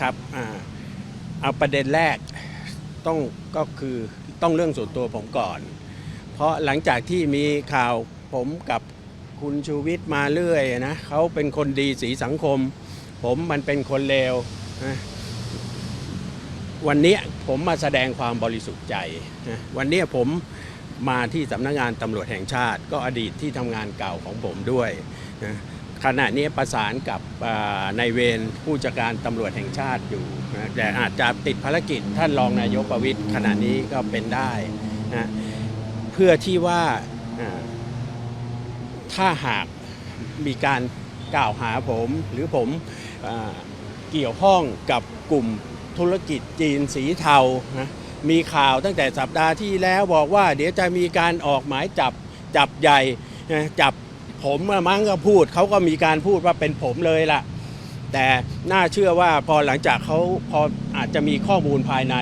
ครับอเอาประเด็นแรกต้องก็คือต้องเรื่องส่วนตัวผมก่อน เพราะหลังจากที่มีข่าวผมกับคุณชูวิทย์มาเรื่อยนะเขาเป็นคนดีสีสังคม ผมมันเป็นคนเลวนะวันนี้ผมมาแสดงความบริสุทธิ์ใจนะวันนี้ผมมาที่สำนักงานตำรวจแห่งชาติ ก็อดีตที่ทำงานเก่าของผมด้วยนะ ขณะนี้ประสานกับนายเวรผู้จัดการตำรวจแห่งชาติอยู่นะแต่อาจจะติดภารกิจท่านรองนายกประวิตยขณะนี้ก็เป็นได้นะเพื่อที่ว่าถ้าหากมีการกล่าวหาผมหรือผมอเกี่ยวข้องกับกลุ่มธุรกิจจีนสีเทานะมีข่าวตั้งแต่สัปดาห์ที่แล้วบอกว่าเดี๋ยวจะมีการออกหมายจับจับใหญ่จับ ผมอมั้งก็พูดเขาก็มีการพูดว่าเป็นผมเลยล่ะ แต่น่าเชื่อว่าพอหลังจากเขาพออาจจะมีข้อมูลภายใน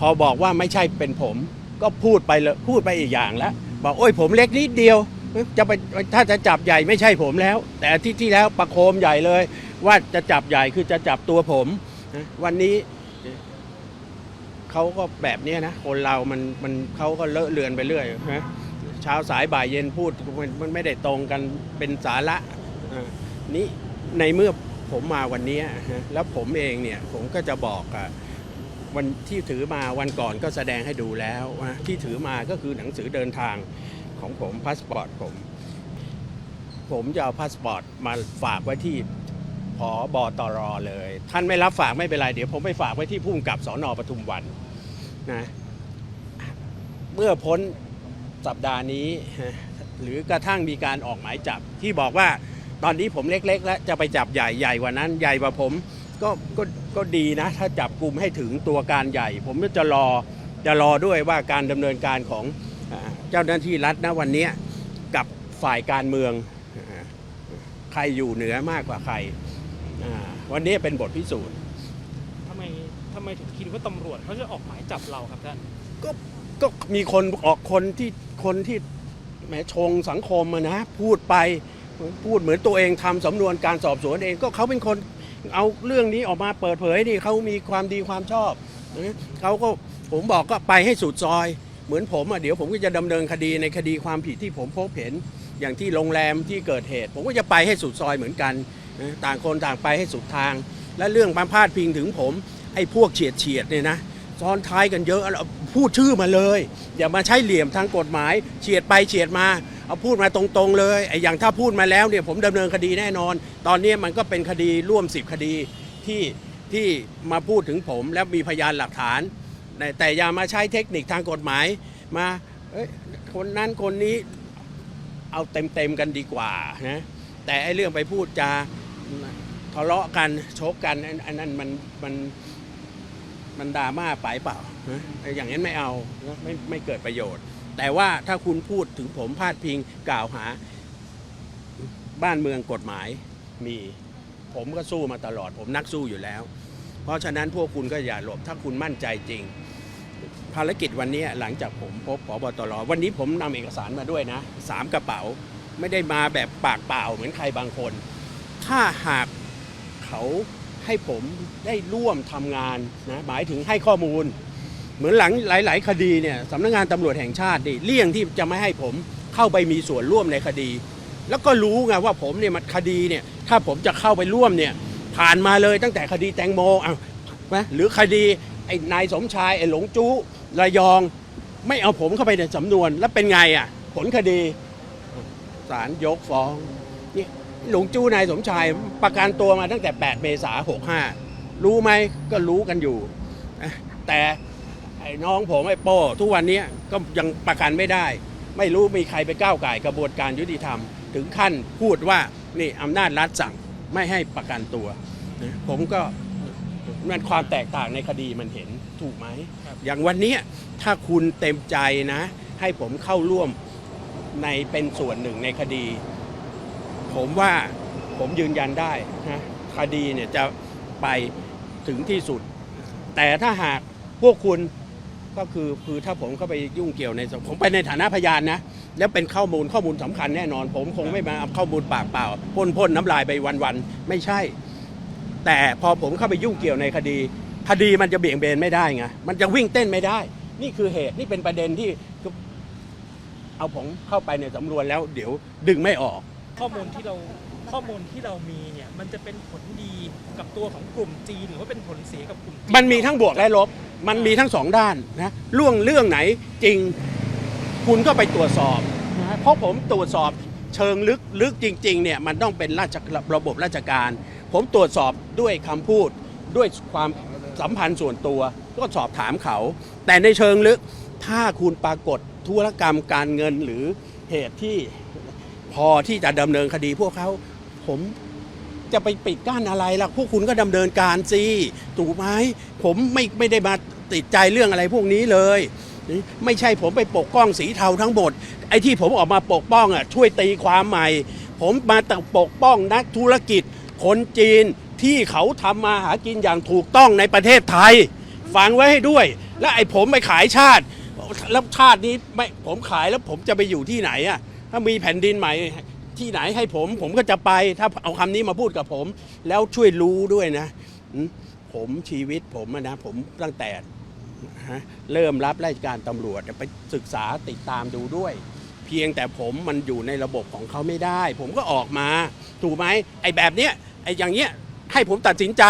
พอบอกว่าไม่ใช่เป็นผม ก็พูดไปเลยพูดไปอีกอย่างแล้วบอกโอ้ยผมเล็กนิดเดียวจะไปถ้าจะจับใหญ่ไม่ใช่ผมแล้ว แต่ที่ที่แล้วประโคมใหญ่เลย ว่าจะจับใหญ่คือจะจับตัวผม วันนี้เขาก็แบบนี้นะ คนเรามันมันเขาก็เลอะเลือนไปเรื่อยนะ เช้าสายบ่ายเย็นพูดมันมันไม่ได้ตรงกันเป็นสาระอ่านี่ในเมื่อผมมาวันเนี้ยนะแล้วผมเองเนี่ยผมก็จะบอกอะวันที่ถือมาวันก่อนก็แสดงให้ดูแล้วนะที่ถือมาก็คือหนังสือเดินทางของผมพาสปอร์ตผม ผมจะเอาพาสปอร์ตมาฝากไว้ที่ผอบอตรเลย ท่านไม่รับฝากไม่เป็นไรเดี๋ยวผมไปฝากไว้ที่ผู้กำกับสอนอปทุมวันนะเมื่อพ้น สัปดาห์นี้ฮะหรือกระทั่งมีการออกหมายจับที่บอกว่าตอนนี้ผมเล็ก ๆ แล้วจะไปจับใหญ่ใหญ่กว่านั้นใหญ่กว่าผมก็ก็ก็ดีนะ ถ้าจับกลุ่มให้ถึงตัวการใหญ่ ผมก็จะรอจะรอด้วยว่าการดำเนินการของอ่าเจ้าหน้าที่รัฐนะวันเนี้ยกับฝ่ายการเมืองใครอยู่เหนือมากกว่าใครอ่าวันนี้เป็นบทพิสูจน์ทำไมทำไมถึงคิดว่าตำรวจเขาจะออกหมายจับเราครับท่านก็ ก็มีคนออกคนที่คนที่แหมชงสังคมอะนะพูดไปพูดเหมือนตัวเองทำสำนวนการสอบสวนเองก็เขาเป็นคนเอาเรื่องนี้ออกมาเปิดเผยนี่เขามีความดีความชอบนะเขาก็ผมบอกก็ไปให้สุดซอย เหมือนผมอะเดี๋ยวผมก็จะดำเนินคดีในคดีความผิดที่ผมพบเห็นอย่างที่โรงแรมที่เกิดเหตุ ผมก็จะไปให้สุดซอยเหมือนกัน ต่างคนต่างไปให้สุดทาง และเรื่องมาพาดพิงถึงผมไอ้พวกเฉียดเฉียดเนี่ยนะ ซ้อนท้ายกันเยอะพูดชื่อมาเลย อย่ามาใช้เหลี่ยมทางกฎหมายเฉียดไปเฉียดมาเอาพูดมาตรงๆเลยไอ้อย่างถ้าพูดมาแล้วเนี่ยผมดำเนินคดีแน่นอน ตอนนี้มันก็เป็นคดีร่วม10คดีที่ที่มาพูดถึงผมแล้วมีพยานหลักฐาน แต่อย่ามาใช้เทคนิคทางกฎหมายมาคนนั้นคนนี้เอาเต็มๆกันดีกว่านะแต่ไอ้เรื่องไปพูดจาทะเลาะกันชกกันอันอันนั้นมันมัน มันดราม่าไปเปล่านะไอ้อย่างนั้นไม่เอานะไม่ไม่เกิดประโยชน์ แต่ว่าถ้าคุณพูดถึงผมพาดพิงกล่าวหา บ้านเมืองกฎหมายมี ผมก็สู้มาตลอด ผมนักสู้อยู่แล้ว เพราะฉะนั้นพวกคุณก็อย่าหลบถ้าคุณมั่นใจจริง ภารกิจวันนี้หลังจากผมพบพบตรวันนี้ผมนำเอกสารมาด้วยนะสามกระเป๋าไม่ได้มาแบบปากเปล่าเหมือนใครบางคน ถ้าหากเขา ให้ผมได้ร่วมทำงานนะหมายถึงให้ข้อมูล เหมือนหลังหลาย ๆ คดีเนี่ยสำนักงานตำรวจแห่งชาตินี่เลี่ยงที่จะไม่ให้ผมเข้าไปมีส่วนร่วมในคดี แล้วก็รู้ไงว่าผมเนี่ยมันคดีเนี่ยถ้าผมจะเข้าไปร่วมเนี่ยผ่านมาเลยตั้งแต่คดีแตงโมอะนะหรือคดีไอ้นายสมชายไอ้หลงจู้ระยอง ไม่เอาผมเข้าไปในสำนวนแล้วเป็นไงอะผลคดีศาลยกฟ้อง หลงจู้นายสมชายประกันตัวมาตั้งแต่ 8 เมษา65 รู้ไหมก็รู้กันอยู่นะแต่ไอ้น้องผมไอ้โป้ทุกวันนี้ก็ยังประกันไม่ได้ ไม่รู้มีใครไปก้าวไก่ายกระบวนการยุติธรรม ถึงขั้นพูดว่านี่อำนาจรัฐสั่งไม่ให้ประกันตัวนะผมก็มันความแตกต่างในคดีมันเห็นถูกไหมครับอย่างวันเนี้ยถ้าคุณเต็มใจนะ ให้ผมเข้าร่วมในเป็นส่วนหนึ่งในคดี ผมว่าผมยืนยันได้นะคดีเนี่ยจะไปถึงที่สุด แต่ถ้าหากพวกคุณก็คือคือถ้าผมเข้าไปยุ่งเกี่ยวในผมไปในฐานะพยานนะ แล้วเป็นข้อมูลข้อมูลสำคัญแน่นอน ผมคงไม่มาเอาข้อมูลปากเปล่าพ่นพ่นน้ำลายไปวันๆไม่ใช่ แต่พอผมเข้าไปยุ่งเกี่ยวในคดี คดีมันจะเบี่ยงเบนไม่ได้ไงมันจะวิ่งเต้นไม่ได้ นี่คือเหตุนี่เป็นประเด็นที่เอาผมเข้าไปในสำนวนแล้ว เดี๋ยวดึงไม่ออก ข้อมูลที่เราข้อมูลที่เรามีเนี่ยมันจะเป็นผลดีกับตัวของกลุ่มจีนหรือว่าเป็นผลเสียกับกลุ่มจีนมันมีทั้งบวกและลบ มันมีทั้งสองด้านนะเรื่องเรื่องไหนจริงคุณก็ไปตรวจสอบนะเพราะผมตรวจสอบเชิงลึกลึกจริงๆเนี่ยมันต้องเป็นราชระบบราชการ ผมตรวจสอบด้วยคำพูดด้วยความสัมพันธ์ส่วนตัวก็สอบถามเขา แต่ในเชิงลึกถ้าคุณปรากฏธุรกรรมการเงินหรือเหตุที่ พอที่จะดำเนินคดีพวกเขาผมจะไปปิดกั้นอะไรล่ะพวกคุณก็ดำเนินการสิถูกไหมผมไม่ไม่ได้มาติดใจเรื่องอะไรพวกนี้เลย ไม่ใช่ผมไปปกป้องสีเทาทั้งหมดไอ้ที่ผมออกมาปกป้องอะช่วยตีความใหม่ ผมมาแต่ปกป้องนักธุรกิจ คนจีนที่เขาทำมาหากินอย่างถูกต้องในประเทศไทยฟังไว้ให้ด้วย แล้วไอ้ผมไปขายชาติ แล้วชาตินี้ไม่ผมขายแล้วผมจะไปอยู่ที่ไหนอะ ถ้ามีแผ่นดินใหม่ที่ไหนให้ผม ผมก็จะไปถ้าเอาคำนี้มาพูดกับผม แล้วช่วยรู้ด้วยนะ ผมชีวิตผมนะผมตั้งแต่เริ่มรับราชการตำรวจไปศึกษาติดตามดูด้วย เพียงแต่ผมมันอยู่ในระบบของเขาไม่ได้ ผมก็ออกมา ถูกไหมไอ้แบบเนี้ยไอ้อย่างเนี้ยให้ผมตัดสินใจ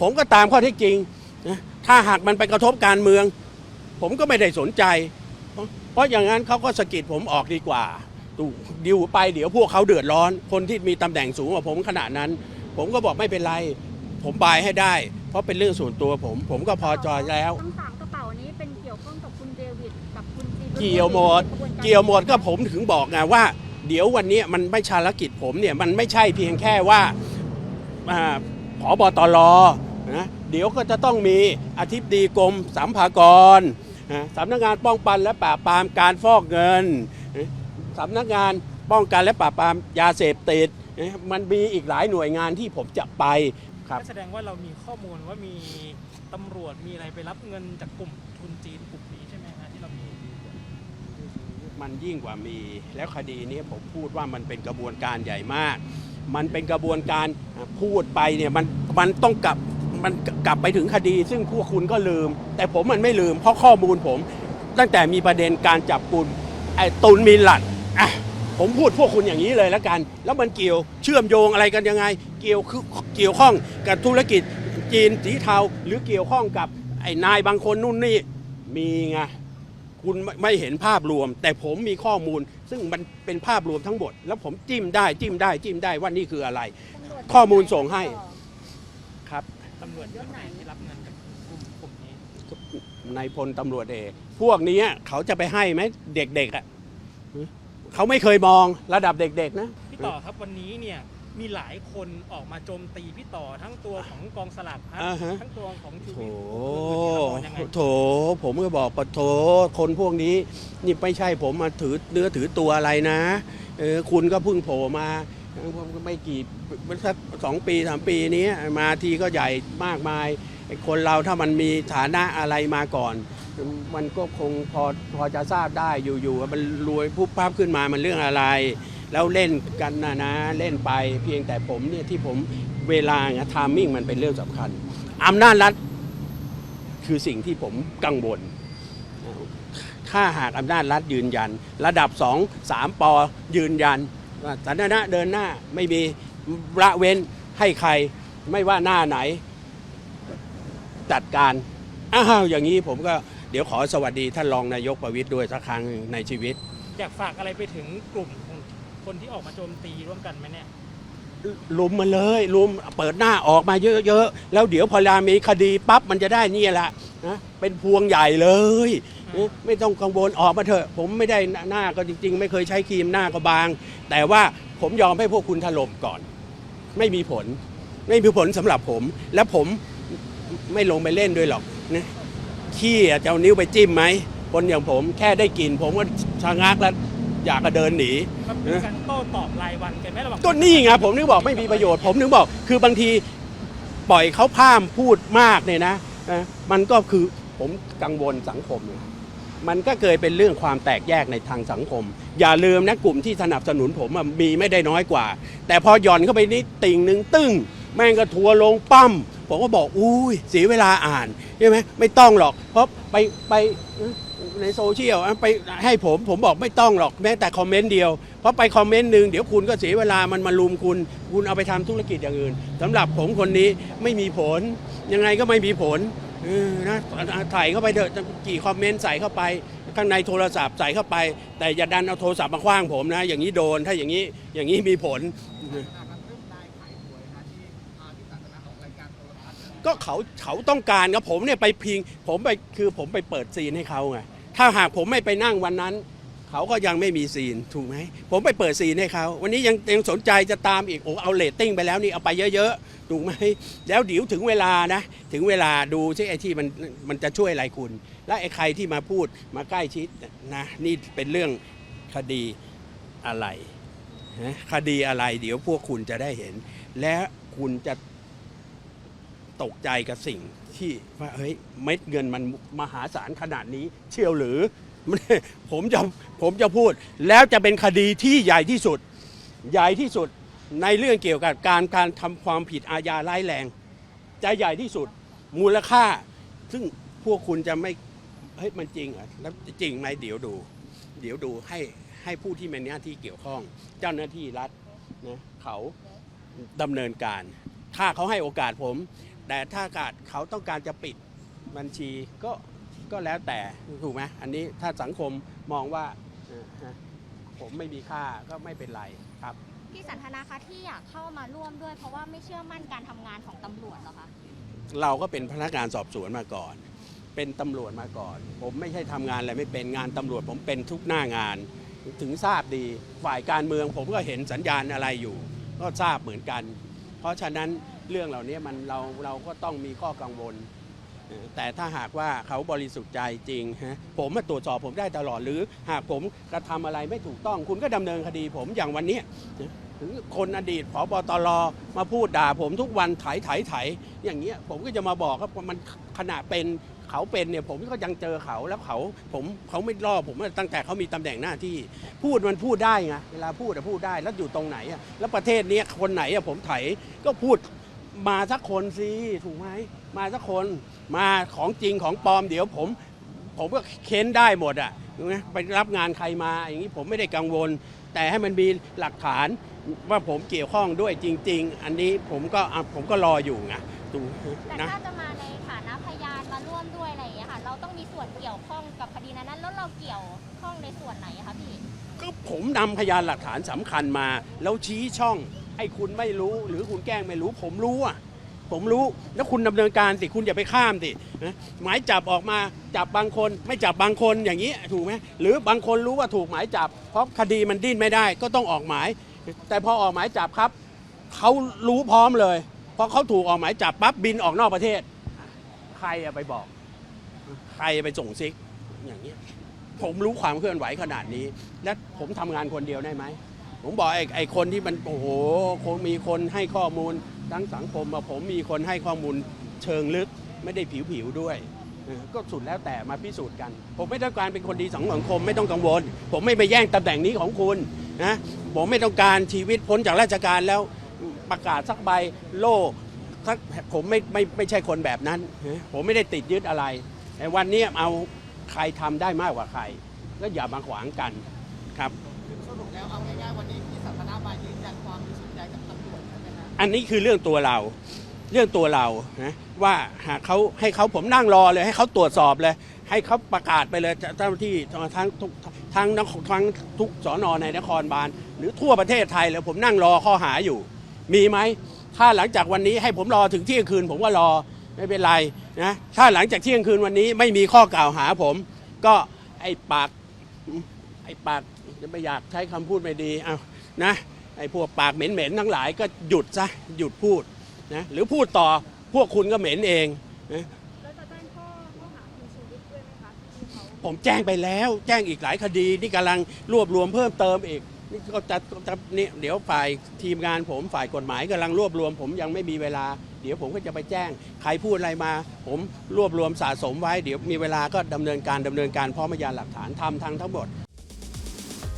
ผมก็ตามข้อเท็จจริงนะถ้าหากมันไปกระทบการเมือง ผมก็ไม่ได้สนใจ เพราะเพราะอย่างนั้นเขาก็สะกิดผมออกดีกว่า ดูดิวไปเดี๋ยวพวกเขาเดือดร้อน คนที่มีตำแหน่งสูงกว่าผมขนาดนั้น ผมก็บอกไม่เป็นไร ผมบายให้ได้ เพราะเป็นเรื่องส่วนตัวผม ผมก็พอใจแล้วทั้งสามกระเป๋านี้เป็นเกี่ยวข้องกับคุณเดวิดกับคุณจีนเกี่ยวหมด เกี่ยวหมดก็ผมถึงบอกไงว่า เดี๋ยววันนี้มันไม่ชารกิจผมเนี่ยมันไม่ใช่เพียงแค่ว่าอ่าผอบตรนะเดี๋ยวก็จะต้องมีอธิบดีกรมสัมภากรนะสำนักงานป้องกันและปราบปรามการฟอกเงินนะ สำนักงานป้องกันและปราบปรามยาเสพติดนะมันมีอีกหลายหน่วยงานที่ผมจะไปครับก็แสดงว่าเรามีข้อมูลว่ามีตำรวจมีอะไรไปรับเงินจากกลุ่มทุนจีนกลุ่มนี้ใช่ไหมฮะที่เรามีมันยิ่งกว่ามีแล้วคดีนี้ผมพูดว่ามันเป็นกระบวนการใหญ่มาก มันเป็นกระบวนการพูดไปเนี่ยมันมันต้องกลับมันกลับไปถึงคดี ซึ่งพวกคุณก็ลืม แต่ผมมันไม่ลืมเพราะข้อมูลผม ตั้งแต่มีประเด็นการจับกุมไอ้ตุนมินหลัด อะผมพูดพวกคุณอย่างนี้เลยแล้วกัน แล้วมันเกี่ยวเชื่อมโยงอะไรกันยังไง เกี่ยวคือเกี่ยวข้องกับธุรกิจจีนสีเทาหรือเกี่ยวข้องกับไอ้นายบางคนนู่นนี่มีไงคุณไม่ไม่เห็นภาพรวม แต่ผมมีข้อมูล ซึ่งมันเป็นภาพรวมทั้งหมด แล้วผมจิ้มได้จิ้มได้จิ้มได้ว่านี่คืออะไร ข้อมูลส่งให้ครับตำรวจไหนที่รับเงินกับกลุ่มกลุ่มนี้นายพลตำรวจเอก พวกนี้เขาจะไปให้ไหมเด็กๆอะ เขาไม่เคยมองระดับเด็กๆนะ พี่ต่อครับวันนี้เนี่ยมีหลายคนออกมาโจมตีพี่ต่อทั้งตัวของกองสลากพัดอ่าฮะ ทั้งตัวของชูโถวิทย์อื่นๆเนี่ยเรามองยังไงโถ ผมก็บอกปะโถ คนพวกนี้นี่ไม่ใช่ผมมาถือเนื้อถือตัวอะไรนะเออคุณก็เพิ่งโผล่มาเออไม่กี่สักสองปีสามปีนี้มาทีก็ใหญ่มากมายไอ้คนเราถ้ามันมีฐานะอะไรมาก่อน มันก็คงพอพอจะทราบได้อยู่ๆมันรวยพุบพับขึ้นมามันเรื่องอะไร แล้วเล่นกันนะนะเล่นไปเพียงแต่ผมเนี่ยที่ผมเวลาไงทามมิ่งมันเป็นเรื่องสำคัญอำนาจรัฐคือสิ่งที่ผมกังวลถ้าหากอำนาจรัฐยืนยัน ระดับสองสามปอยืนยันว่าสาธารณะเดินหน้าไม่มีละเว้นให้ใครไม่ว่าหน้าไหน จัดการ อ้าวอย่างนี้ผมก็ เดี๋ยวขอสวัสดีท่านรองนายกประวิตยด้วยสักครั้งหนึ่งในชีวิต อยากฝากอะไรไปถึงกลุ่มคนคนที่ออกมาโจมตีร่วมกันไหมเนี่ย ลุมมาเลยลุมเปิดหน้าออกมาเยอะๆ แล้วเดี๋ยวพอเวลามีคดีปั๊บมันจะได้นี่แหละนะเป็นพวงใหญ่เลยนะไม่ต้องกังวลออกมาเถอะ ผมไม่ได้หน้าก็จริง ๆ ไม่เคยใช้ครีมหน้าก็บาง แต่ว่าผมยอมให้พวกคุณถล่มก่อน ไม่มีผล ไม่มีผลสำหรับผม และผมไม่ลงไปเล่นด้วยหรอกนะ ขี้อะจะเอานิ้วไปจิ้มไหมคนอย่างผมแค่ได้กลิ่นผมก็ชะงักแล้วอยากจะเดินหนี มันเป็นการโต้ตอบรายวันกันไหมระหว่างก็นี่ไงผมนึกบอกไม่มีประโยชน์ผมนึกบอกคือบางทีปล่อยเขาพร่ามพูดมากเนี่ยนะนะมันก็คือผมกังวลสังคมนะมันก็เกิดเป็นเรื่องความแตกแยกในทางสังคม อย่าลืมนะกลุ่มที่สนับสนุนผมอะมีไม่ได้น้อยกว่า แต่พอหย่อนเข้าไปนิดติ่งหนึ่งตึ้ง แม่งก็ทัวร์ลงปั้ม ผมก็บอกอุ้ยเสียเวลาอ่านใช่ไหมไม่ต้องหรอก เพราะไปไปในโซเชียลไปให้ผมผมบอกไม่ต้องหรอกแม้แต่คอมเมนต์เดียว เพราะไปคอมเมนต์หนึ่งเดี๋ยวคุณก็เสียเวลามันมาลุมคุณ คุณเอาไปทำธุรกิจอย่างอื่นสำหรับผมคนนี้ไม่มีผล ยังไงก็ไม่มีผลนะถ่ายเข้าไปเถอะกี่คอมเมนต์ใส่เข้าไป ข้างในโทรศัพท์ใส่เข้าไป แต่อย่าดันเอาโทรศัพท์มาคว้างผมนะ อย่างนี้โดนถ้าอย่างนี้อย่างนี้มีผล ก็เขาเขาต้องการครับผมเนี่ยไปพิง ผมไปคือผมไปเปิดซีนให้เขาไงถ้าหากผมไม่ไปนั่งวันนั้น เขาก็ยังไม่มีซีนถูกไหมผมไปเปิดซีนให้เขาวันนี้ยังยังสนใจจะตามอีกโอ้เอาเรตติ้งไปแล้วนี่เอาไปเยอะๆถูกไหมแล้วเดี๋ยวถึงเวลานะ ถึงเวลาดูซิไอ้ที่มันมันจะช่วยอะไรคุณ และไอ้ใครที่มาพูดมาใกล้ชิดนะนี่เป็นเรื่องคดีอะไรคดีอะไรเดี๋ยวพวกคุณจะได้เห็น และคุณจะ ตกใจกับสิ่งที่ว่าเฮ้ยเม็ดเงินมันมหาศาลขนาดนี้เชียวหรือมันผมจะผมจะพูด แล้วจะเป็นคดีที่ใหญ่ที่สุด ใหญ่ที่สุดในเรื่องเกี่ยวกับการการทำความผิดอาญาร้ายแรงจะใหญ่ที่สุดมูลค่า ซึ่งพวกคุณจะไม่เฮ้ยมันจริงเหรอแล้วจริงไหมเดี๋ยวดู เดี๋ยวดูให้ให้ผู้ที่มีหน้าที่เกี่ยวข้อง เจ้าหน้าที่รัฐนะเขาดำเนินการ ถ้าเขาให้โอกาสผม แต่ถ้าการเขาต้องการจะปิดบัญชีก็ก็แล้วแต่ถูกไหมอันนี้ถ้าสังคมมองว่าเอ่อฮะผมไม่มีค่าก็ไม่เป็นไรครับพี่สันทนาคะที่อยากเข้ามาร่วมด้วย เพราะว่าไม่เชื่อมั่นการทำงานของตำรวจเหรอคะเราก็เป็นพนักงานสอบสวนมาก่อน เป็นตำรวจมาก่อน ผมไม่ใช่ทำงานอะไรไม่เป็นงานตำรวจ ผมเป็นทุกหน้างาน ถึงทราบดีฝ่ายการเมือง ผมก็เห็นสัญญาณอะไรอยู่ ก็ทราบเหมือนกัน เพราะฉะนั้น เรื่องเหล่านี้มันเราเราก็ต้องมีข้อกังวล แต่ถ้าหากว่าเขาบริสุทธิ์ใจจริงฮะผมมาตรวจสอบผมได้ตลอด หรือหากผมกระทำอะไรไม่ถูกต้อง คุณก็ดำเนินคดีผมอย่างวันนี้ถึงคนอดีตผอบตรมาพูดด่าผมทุกวันไถไถไถอย่างเงี้ยผมก็จะมาบอกครับมันขณะเป็นเขาเป็นเนี่ยผมก็ยังเจอเขาแล้วเขาผมเขาไม่ล่อผมตั้งแต่เขามีตำแหน่งหน้าที่ พูดมันพูดได้ไงเวลาพูดอะพูดได้แล้วอยู่ตรงไหนอะแล้วประเทศนี้คนไหนอะผมไถก็พูด มาสักคนสิถูกไหมมาสักคนมาของจริงของปลอมเดี๋ยวผม ผมก็เค้นได้หมดอะถูกไหมไปรับงานใครมาอย่างนี้ผมไม่ได้กังวล แต่ให้มันมีหลักฐานว่าผมเกี่ยวข้องด้วยจริง ๆ อันนี้ผมก็อะผมก็รออยู่ไงดูแต่นะถ้าจะมาในฐานะพยานมาร่วมด้วยอะไรอย่างเงี้ยค่ะ เราต้องมีส่วนเกี่ยวข้องกับคดีนั้นๆแล้วเราเกี่ยวข้องในส่วนไหนอะคะพี่ ก็ผมนำพยานหลักฐานสำคัญมา แล้วชี้ช่อง ไอ้คุณไม่รู้หรือคุณแกล้งไม่รู้ ผมรู้อะผมรู้แล้วคุณดำเนินการสิคุณอย่าไปข้ามสินะหมายจับออกมาจับบางคน ไม่จับบางคนอย่างนี้ถูกไหมหรือบางคนรู้ว่าถูกหมายจับ เพราะคดีมันดิ้นไม่ได้ก็ต้องออกหมาย แต่พอออกหมายจับครับเขารู้พร้อมเลยพอเขาถูกออกหมายจับปั๊บบินออกนอกประเทศ ใครอะไปบอก ใครไปส่งซิกอย่างนี้ยผมรู้ความเคลื่อนไหวขนาดนี้ และผมทำงานคนเดียวได้ไหม ผมบอกไอ้ไอคนที่มันโอ้โหคงมีคนให้ข้อมูลทั้งสังคมมาผมมีคนให้ข้อมูลเชิงลึกไม่ได้ผิวๆด้วย ก็สุดแล้วแต่มาพิสูจน์กัน ผมไม่ต้องการเป็นคนดีสังสังคมไม่ต้องกังวล ผมไม่ไปแย่งตำแหน่งนี้ของคุณนะผมไม่ต้องการชีวิตพ้นจากราชการแล้วประกาศสักใบโล่สักผมไม่ไม่ไม่ใช่คนแบบนั้น ผมไม่ได้ติดยึดอะไรแต่วันนี้เอาใครทำได้มากกว่าใคร ก็อย่ามาขวางกันครับ อันนี้คือเรื่องตัวเรา เรื่องตัวเรานะว่าหากเขาให้เขาผมนั่งรอเลยให้เขาตรวจสอบเลย ให้เขาประกาศไปเลยเจ้าหน้าที่ทั้งทุกทั้งนครทั้งทุกสอนอในนครบาลหรือทั่วประเทศไทยเลยผมนั่งรอข้อหาอยู่ มีไหมถ้าหลังจากวันนี้ให้ผมรอถึงเที่ยงคืน ผมก็รอไม่เป็นไรนะถ้าหลังจากเที่ยงคืนวันนี้ไม่มีข้อกล่าวหาผม ก็ไอ้ปากไอ้ปากจะไม่อยากใช้คำพูดไม่ดีเอานะ ไอ้พวกปากเหม็นๆทั้งหลายก็หยุดซะหยุดพูดนะหรือพูดต่อพวกคุณก็เหม็นเองนะแล้วจะแจ้งข้อข้อหาคุณชูวิทย์ด้วยไหมคะที่เขาผมแจ้งไปแล้วแจ้งอีกหลายคดีนี่กำลังรวบรวมเพิ่มเติมอีกนี่ก็จะจะนี่เดี๋ยวฝ่ายทีมงานผมฝ่ายกฎหมายกำลังรวบรวม ผมยังไม่มีเวลา เดี๋ยวผมก็จะไปแจ้ง ใครพูดอะไรมา ผมรวบรวมสะสมไว้ เดี๋ยวมีเวลาก็ดำเนินการดำเนินการพร้อมพยานหลักฐานทำทั้งทั้งหมด